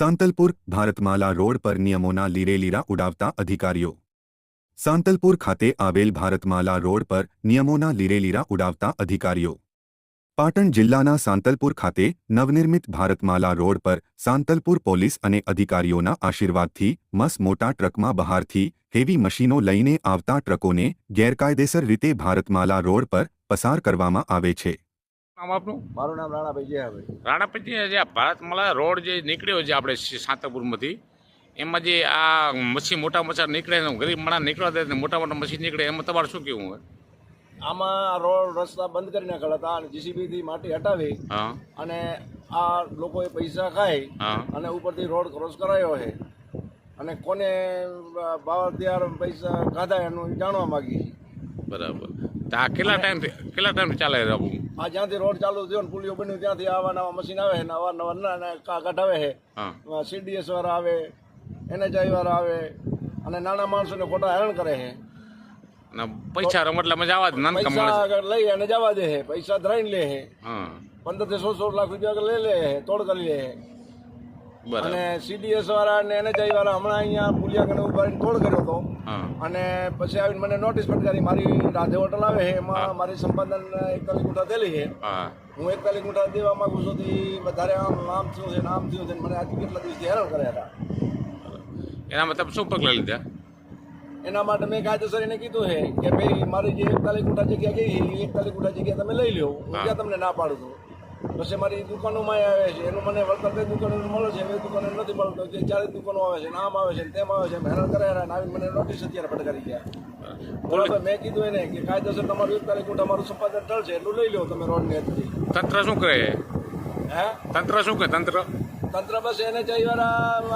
Santalpur Bharatmala road પર નિયમોના લીરેલીરા ઉડાવતા અધિકારીઓ. સાંતલપુર ખાતે આવેલ ભારતમાલા રોડ પર નિયમોના લીરેલીરા ઉડાવતા અધિકારીઓ. પાટણ જિલ્લાના સાંતલપુર ખાતે નવનિર્મિત ભારતમાલા રોડ પર સાંતલપુર પોલીસ અને અધિકારીઓના આશીર્વાદથી મસ મોટા ટ્રકમાં બહારથી હેવી મશીનો લઈને આવતા ટ્રકોને ગેરકાયદેસર રીતે ભારતમાલા રોડ પર પસાર કરવામાં આવે છે. નામ આપનું? મારું નામ રાણાભાઈ જયાભાઈ રાણાપતિ જે આ ભારતમાલા રોડ જે નીકળ્યો છે આપણે સાંતરપુરમાંથી એમાં જે આ મચ્છી મોટા મચ્છા નીકળે ને ગરીબ માણસ નીકળવા દે ને મોટા મોટા મચ્છી નીકળે એમાં તમારે શું કેવું હોય? આમાં રોડ રસ્તા બંધ કરી નાખેલા હતા અને જીસીબીથી માટી હટાવી અને આ લોકોએ પૈસા ખાય અને ઉપરથી રોડ ક્રોસ કરાયો છે. અને કોને ભાવ ત્યાર પૈસા ખાધા એનું જાણવા માંગી બરાબર. આ કેટલા ટાઈમ કેટલા ટાઈમ ચાલે રહું આ જ્યાંથી રોડ ચાલુ થયો ને પુલિયો બન્યું ત્યાંથી આવા નવા મશીન આવે છે ને નવા ના કાગટ આવે છે. હા. સીડીએસ વાળા આવે એનએચઆઈ વાળા આવે અને નાના માણસોને ખોટા હેરાન કરે છે. અને પૈસા રમતલામાં જવા જ નાનકા માણસ. લઈ અને જવા દે છે. પૈસા ધરાઈને લે છે. હા. પંદરથી સો સો લાખ રૂપિયા લઈ લે છે તોડ કરી લે છે. બરાબર. અને સીડીએસ વાળા અને એનએચઆઈ વાળા હમણાં અહીંયા પુલિયા કને ઊભા તોડ કર્યો હતો. હા અને પછી આવીને મને નોટિસ ફટકારી મારી રાધે હોટલ આવે છે એમાં મારી સંપાદન એકતાલીસ ગુંઠા થયેલી છે. હા. એકતાલીસ ગુંઠા દેવા માંગુ છું તો વધારે આમ નામ થયું છે નામ થયું છે મને આજે કેટલા દિવસથી હેરાન કર્યા હતા. એના મતલબ શું પગલાં લીધા? એના માટે મેં કાયદેસર એને કીધું છે કે ભાઈ મારી જે એકતાલીસ ગુંઠા જગ્યા ગઈ એકતાલીસ ગુંઠા જગ્યા તમે લઈ લો હું ક્યાં તમને ના પાડું છું પછી મારી દુકાનોમાં આવે છે. એનું મને વળતર કઈ દુકાનો મળે છે. બે દુકાનો નથી મળતો જે ચારે દુકાનો આવે છે નામ આમ આવે છે તેમ આવે છે હેરાન કરે હેરાન આવી મને નોટિસ અત્યારે ફટકારી ગયા. બરાબર મેં કીધું એને કે કાયદેસર તમારું એકતાલીસ ગુંઠા મારું સંપાદન ઢળશે એટલું લઈ લો તમે રોડની હદથી તંત્ર શું કહે? હે? તંત્ર શું કહે? તંત્ર? તંત્ર બસ એને વાળા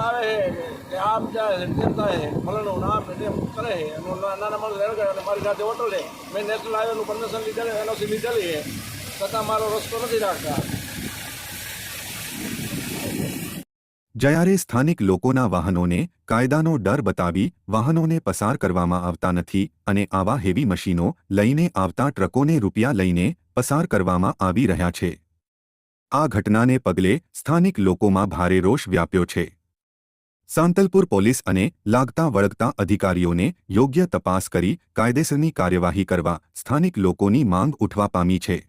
આવે છે કે આમ જાય છે તેમ થાય છે. ફલણું નામ ને તેમ કરે છે. એનું ના- નાના માણસ રેડ કરે અને મારી સાથે હોટલ છે. મેં નેશનલ હાઈવેનું પરમિશન લીધેલું એનઓસી લીધેલી છે. જ્યારે સ્થાનિક લોકોના વાહનોને કાયદાનો ડર બતાવી વાહનોને પસાર કરવામાં આવતા નથી અને આવા હેવી મશીનો લઈને આવતા ટ્રકોને રૂપિયા લઈને પસાર કરવામાં આવી રહ્યા છે. આ ઘટનાને પગલે સ્થાનિક લોકોમાં ભારે રોષ વ્યાપ્યો છે. સાંતલપુર પોલીસ અને લાગતા વળગતા અધિકારીઓને યોગ્ય તપાસ કરી કાયદેસરની કાર્યવાહી કરવા સ્થાનિક લોકોની માંગ ઉઠવા પામી છે.